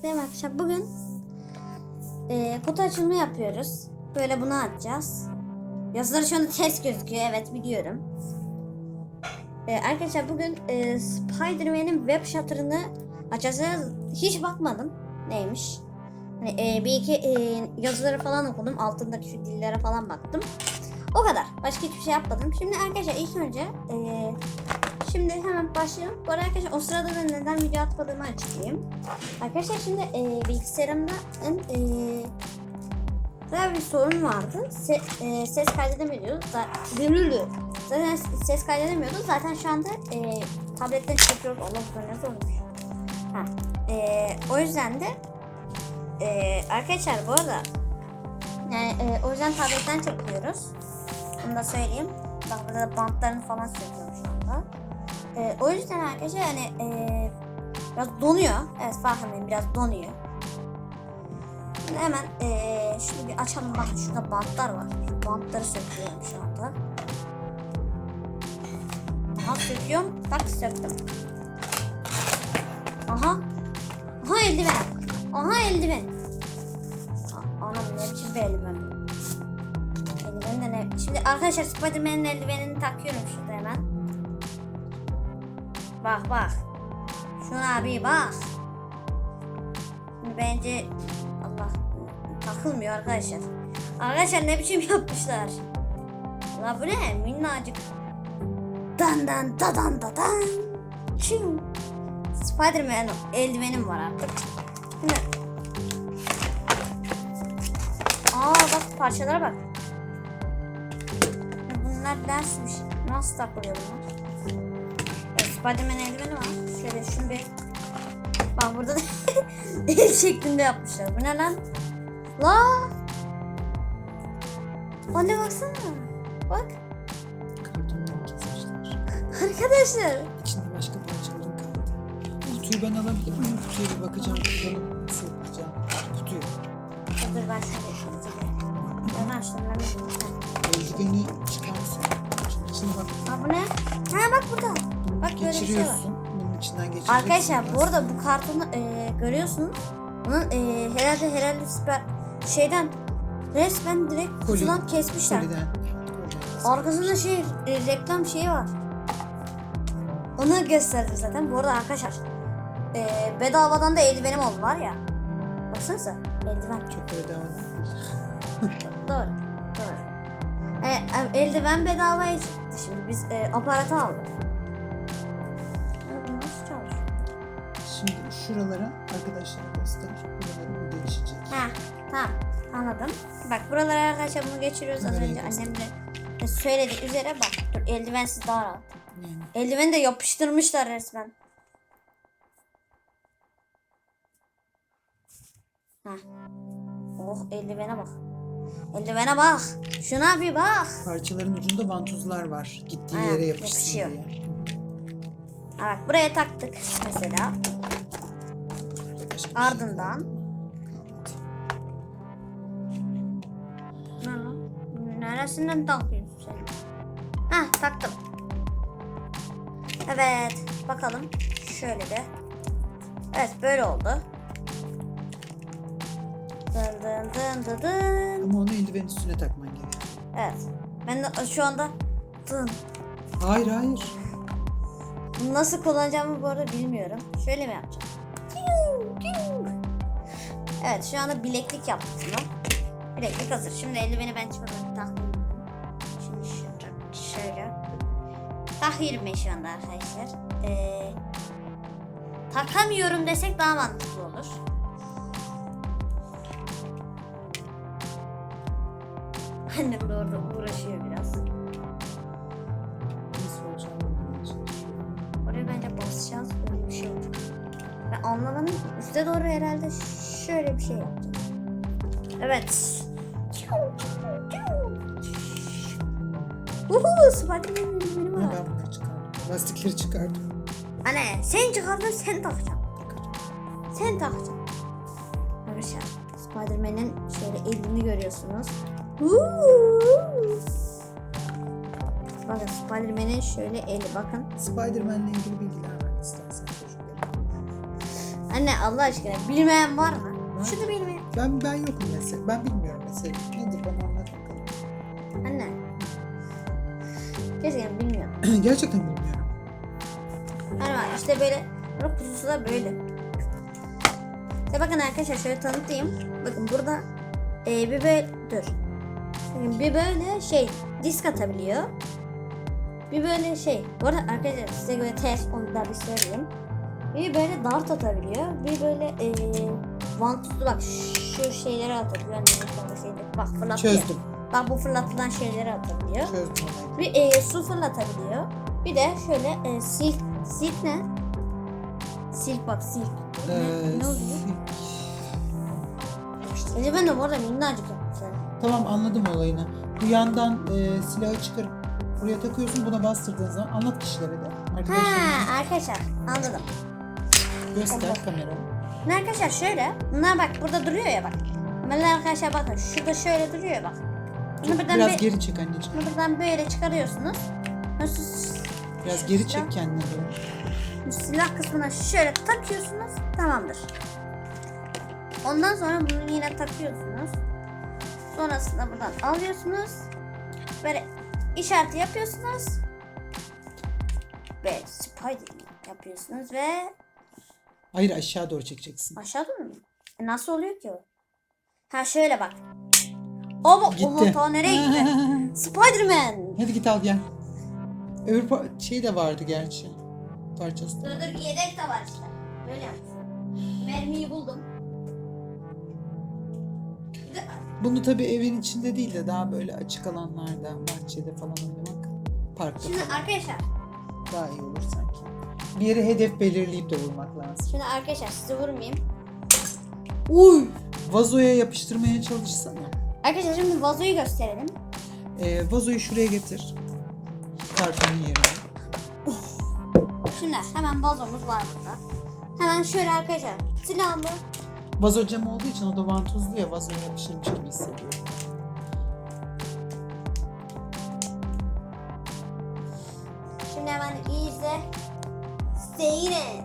Merhaba arkadaşlar. Bugün e, kutu açılımı yapıyoruz. Böyle bunu açacağız. Yazıları şu anda ters gözüküyor. Evet biliyorum. E, arkadaşlar bugün e, Spider-Man'in web shutter'ını açacağız. Hiç bakmadım. Neymiş? Hani, e, bir iki e, yazıları falan okudum. Altındaki şu dillere falan baktım. O kadar. Başka hiçbir şey yapmadım. Şimdi arkadaşlar ilk önce e, Şimdi hemen başlayalım. Bu arada arkadaşlar o sırada da neden video atmadığımı açıklayayım. Arkadaşlar şimdi e, bilgisayarımda e, böyle bir sorun vardı. Se, e, ses kaydedemiyordu. Zaten, zaten ses kaydedemiyordu. Zaten şu anda e, tabletten çıkıyoruz. Allah nasıl olmuş. Ha, e, o yüzden de e, arkadaşlar bu arada yani e, o yüzden tabletten çekiyoruz. Bunu da söyleyeyim. Bak burada da bantlarını falan söylüyorum şu anda. Ee, o yüzden arkadaşlar yani ee, biraz donuyor. Evet farkındayım biraz donuyor. Şimdi hemen ee, şunu bir açalım. Bakın şurada bantlar var. Şu bantları söküyorum şu anda. Aha söküyorum. Bak söktüm. Aha. Aha eldiven. Aha eldiven. Anam ne biçim bir eldiven. De ne? Şimdi arkadaşlar Spiderman'in eldivenini takıyorum şurada hemen. Bak bak. Şuna bir bak. Şimdi bence Allah takılmıyor arkadaşlar. Arkadaşlar ne biçim yapmışlar. La bu ne? Minnacık. Dan dan da dan da dan. Çiu. Spiderman eldivenim var artık. Şimdi. Aa bak parçalara bak. Bunlar dersmiş. Nasıl takılıyor bunlar? Spiderman eldiveni var. Şöyle şunu bir... Bak burada da el şeklinde yapmışlar. Bu ne lan? La! Anne baksana. Bak. Kartondan kesmişler. Arkadaşlar. İçinde başka parçaların kaldı. Kutuyu ben alabilir miyim? Kutuya bir bakacağım. Bakalım nasıl yapacağım. Kutuyu. Dur ben şöyle şöyle. Ben açtım ben. Eldiveni çıkarsın. Şimdi bak. Ha bu ne? Ha bak burada. Bak böyle bir şey var. Bunun içinden geçireceksin. Arkadaşlar bu arada bu kartonu e, görüyorsunuz. Bunun e, herhalde herhalde süper şeyden resmen direkt Koli- kutudan kesmişler. Koliden. Arkasında şey e, reklam şeyi var. Onu gösterdim zaten. Bu arada arkadaşlar e, bedavadan da eldivenim oldu var ya. Baksanıza eldiven. Çok bedava. Doğru. E, e, eldiven çıktı şimdi. Biz e, aparatı aldık. Bu Nasıl çalışıyor? Şimdi şuralara arkadaşlar göster. Buraları bu değişecek. Ha, tamam. Anladım. Bak buralara arkadaşlar bunu geçiriyoruz. Az Nereye önce göster? annem de söylediği üzere bak. Dur eldivensiz daha rahat. Yani Eldiveni de yapıştırmışlar resmen. Heh. Oh eldivene bak. Eldivene bak. Şuna bir bak. parçaların ucunda vantuzlar var. Gittiği Aynen, yere yapışsın yapışıyor. diye. Bak buraya taktık mesela. Başka şey Ardından. Evet. Lan? Neresinden takıyorsun sen? Heh taktım. Evet bakalım. Şöyle de. Evet böyle oldu. Dın dın dın dın dın. Ama onu eldivenin üstüne takman gerekiyor. Evet. Ben de şu anda dın. Hayır hayır. Bunu nasıl kullanacağımı bu arada bilmiyorum. Şöyle mi yapacağım? Evet şu anda bileklik yaptık bunu. Bileklik hazır. Şimdi eldiveni ben şuradan takayım. Şimdi şöyle. şöyle. Takıyorum ben şu anda arkadaşlar. Ee, takamıyorum desek daha mantıklı olur. Annem de orada uğraşıyor biraz. Nasıl olacağını. Oraya bence basacağız. Öyle bir şey olacak. Ben anlamadım. Üste doğru herhalde şöyle bir şey yapacağız. Evet. Uhu, Spiderman'in benim var. ben çıkardım. Lastikleri çıkardım. Anne sen çıkardın sen takacaksın. Sen takacaksın. Arkadaşlar Spiderman'in şöyle elini görüyorsunuz. Bakın Spiderman'in şöyle eli bakın. Spider-Man'le ilgili bilgiler ver istersen. Anne Allah aşkına bilmeyen var mı? Ben- Şunu bilmeyen. Ben ben yokum mesela. Ben bilmiyorum mesela. Nedir bana anlat bakalım. Anne. Keşke bilmiyorum. Gerçekten bilmiyorum. Hani bak işte böyle bunun kutusu da böyle. İşte bakın arkadaşlar şöyle tanıtayım. Bakın burada e, bir böyle dur. Bir böyle şey disk atabiliyor. Bir böyle şey. Bu arada arkadaşlar size göre ters onu da bir söyleyeyim. Bir böyle dart atabiliyor. Bir böyle e, vantuzlu bak şu şeyleri atabiliyor. Şeyleri- Bak fırlatıyor. Çözdüm. Bak bu fırlatılan şeyleri atabiliyor. Çözdüm. Bir e, su fırlatabiliyor. Bir de şöyle e, silk. Silk ne? Silk bak silk. Ee, ne, ne oluyor? Önce ben de bu arada minnacık. Tamam anladım olayını. Bu yandan e, silahı çıkarıp buraya takıyorsun. Buna bastırdığın zaman anlat kişilere de. Arkadaşlar Ha arkadaşlar anladım. göster kamera. Ne arkadaşlar şöyle. Bunlar bak burada duruyor ya bak. Böyle arkadaşlar bakın şurada şöyle duruyor ya bak. Bunu buradan, Biraz be- geri çek anneciğim. bunu buradan böyle çıkarıyorsunuz. Nasıl Biraz geri çek. Bu silah kısmına şöyle takıyorsunuz. Tamamdır. Ondan sonra bunu yine takıyorsunuz. Sonrasında buradan alıyorsunuz. Böyle işareti yapıyorsunuz. Ve spider yapıyorsunuz ve Hayır aşağı doğru çekeceksin. aşağı doğru mu? E nasıl oluyor ki o? Ha şöyle bak. O bu. Gitti. Ta nereye gitti? Spiderman. Hadi git al gel. Öbür şey de vardı gerçi. Parçası da. Dur dur yedek de var işte. Böyle yaptım. Mermiyi buldum. Bunu tabii evin içinde değil de daha böyle açık alanlarda, bahçede falan oynamak. Parkta Şimdi falan arkadaşlar, daha iyi olur sanki. Bir yere hedef belirleyip de vurmak lazım. şimdi arkadaşlar sizi vurmayayım. Uy! Vazoya yapıştırmaya çalışsana. Arkadaşlar şimdi vazoyu gösterelim. Ee, vazoyu şuraya getir. Kartonun yerine. Şimdi hemen vazomuz var burada. Hemen şöyle arkadaşlar silahımı Vazo cam olduğu için o da vantuzlu ya vazoya yapışırmış gibi hissediyorum. şimdi hemen iyi izle. Seyret.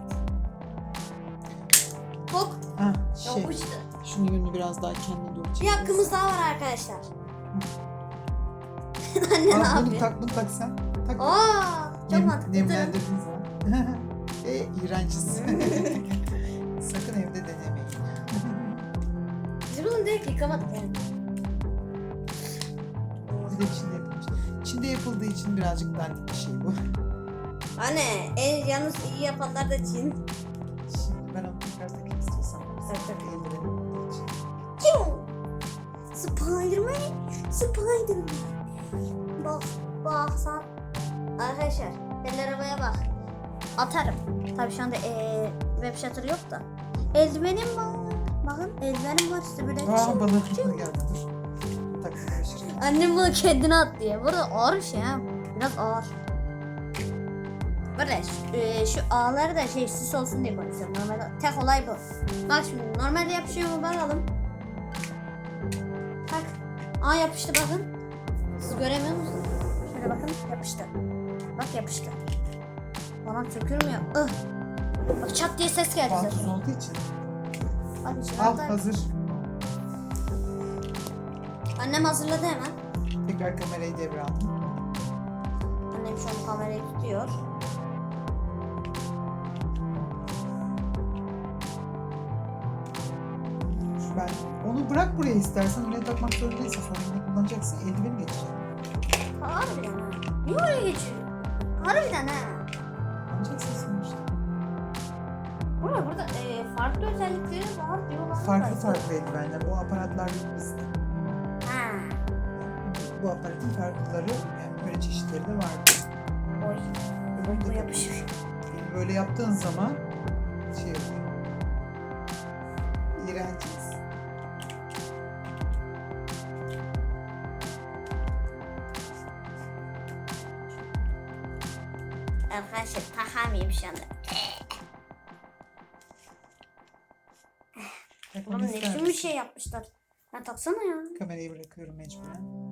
Tok. Ha şey, Yapıştı. şunun yönünü biraz daha kendine doğru Bir çek. hakkımız daha var arkadaşlar. Anne ne Al bunu yapıyor? tak, bunu tak sen. Tak. Aa, çok Nem- mantıklı. Nemlendirdiğin zaman. e, iğrenciz. direkt yıkamadık yani. Bir de Çin'de yapılmış. Çin'de yapıldığı için birazcık dandik bir şey bu. Anne, en yalnız iyi yapanlar da Çin. Şimdi ben onu tekrar takayım istiyorsan. İçin. Spiderman, Spiderman. Bak, bak sen. Arkadaşlar, el arabaya bak. Atarım. Tabii şu anda eee web shutter yok da. Eldivenim var. Bakın eldivenim var işte böyle. Aa bana hızlı geldi dur. Tak. Annem bunu kendine at diye. Burada ağır bir şey ha. Biraz ağır. Böyle e, şu ağları da şey süs olsun diye koymuşlar. Normalde tek olay bu. Bak şimdi normalde yapışıyor mu bakalım. Bak. Aa yapıştı bakın. Siz göremiyor musunuz? Şöyle bakın yapıştı. Bak yapıştı. Bana tükürmüyor. Ih. Bak çat diye ses geldi olduğu için. Al hazır. Annem hazırladı hemen. Tekrar kamerayı devraldım. Annem şu an kamerayı tutuyor. Ben onu bırak buraya istersen oraya takmak zorunda değilsin. Sonra yine kullanacaksın. Eldiveni getir. Harbiden ha. Niye oraya geçiyor? Harbiden ha. Kullanacaksın sonuçta. Burada burada farklı özellikleri var diyorlar. Farklı farklı eldivenler. O aparatlar yok bizde. Ha. Bu aparatın farklıları yani böyle çeşitleri de var. Oy. Öbürü Bu yapışır. böyle yaptığın zaman şey yapıyor. İğrenciyiz. Arkadaşlar takamayayım şu anda. Şey yapmışlar. Ya taksana ya. Kamerayı bırakıyorum mecburen.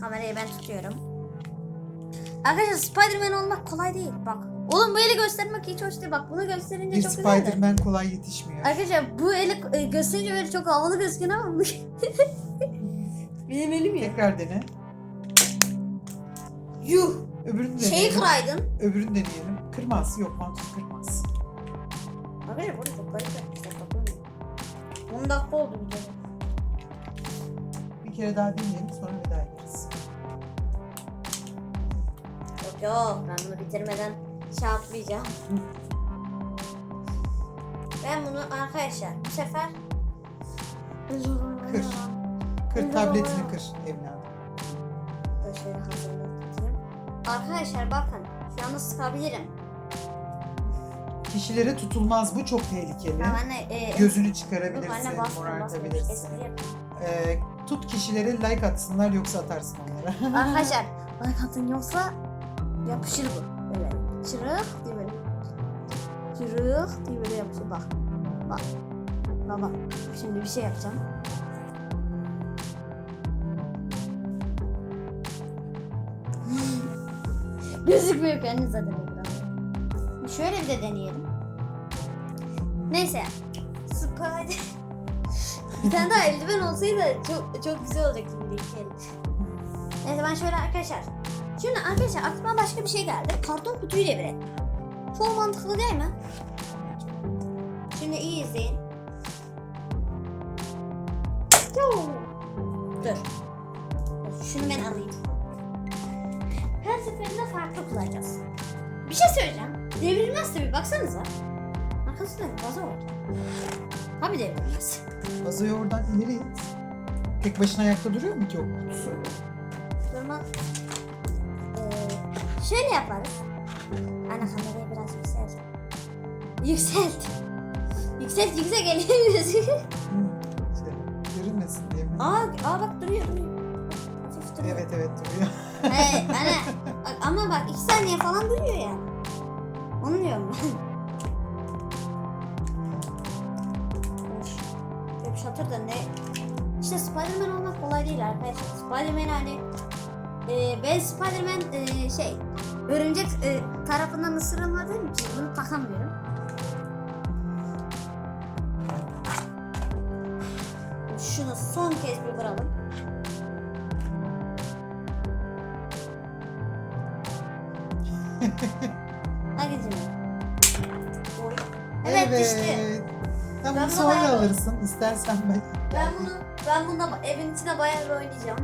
Kamerayı ben tutuyorum. Arkadaşlar Spider-Man olmak kolay değil. Bak Oğlum bu eli göstermek hiç hoş değil. Bak bunu gösterince Bir çok güzel. de. Spider-Man kolay yetişmiyor. Arkadaşlar bu eli e, gösterince böyle çok havalı gözüküyor ama bu... Benim elim ya. Tekrar dene. Yuh. Öbürünü Şeyi deneyelim. kıraydın. Öbürünü deneyelim. Kırmaz. Yok mantık kırmaz. Arkadaşlar burada çok garip yapmışlar. 10 dakika oldu video. Bir kere daha deneyelim sonra veda ederiz. Yok yok ben bunu bitirmeden şey yapmayacağım. Ben bunu arkadaşlar bu sefer Kır. Kır tabletini kır evladım. Da şöyle hazırlatayım. Arkadaşlar bakın şu anda sıkabilirim. Kişilere tutulmaz bu çok tehlikeli. Ben anne e, Gözünü çıkarabilirsin, morartabilirsin. Yapıyorum. Ee, tut kişilere like atsınlar yoksa atarsın onlara. Arkadaşlar like atın yoksa yapışır bu. Böyle çırık diye böyle. Çırık diye böyle yapışır bak. Bak. Bak. Şimdi bir şey yapacağım. Gözükmüyor kendi zaten. Şöyle de deneyelim. Neyse. Spider. bir tane daha eldiven olsaydı çok çok güzel olacaktı iki el. Neyse ben şöyle arkadaşlar. Şimdi arkadaşlar aklıma başka bir şey geldi. Karton kutuyu devirelim. Çok mantıklı değil mi? Şimdi iyi izleyin. Dur, Şunu ben alayım. Her seferinde farklı kullanacağız. Bir şey söyleyeceğim. Devrilmez tabii baksanıza. Arkasında vazo var. Tabii devrilmez. Vazoyu oradan ileri it. Tek başına ayakta duruyor mu ki o kutusu? Durma. Ee, şöyle yaparız. Ana kamerayı biraz yükselt. Yükselt. Yükselt yüksek elimiz. İşte görünmesin diye mi? aa, aa bak duruyor duruyor. Hafif duruyor. Evet evet duruyor. He, ana, bak, ama bak iki saniye falan duruyor yani. Onu diyorum ben. Da ne? İşte Spiderman olmak kolay değil arkadaşlar. Spiderman hani e, ben Spiderman e, şey örümcek e, tarafından ısırılmadığım için bunu takamıyorum. Şunu son kez bir vuralım. Evet, işte. Sen Ben bunu bunu sonra bayağı- alırsın. İstersen ben. Ben bunu ben bununla evin içinde bayağı bir oynayacağım.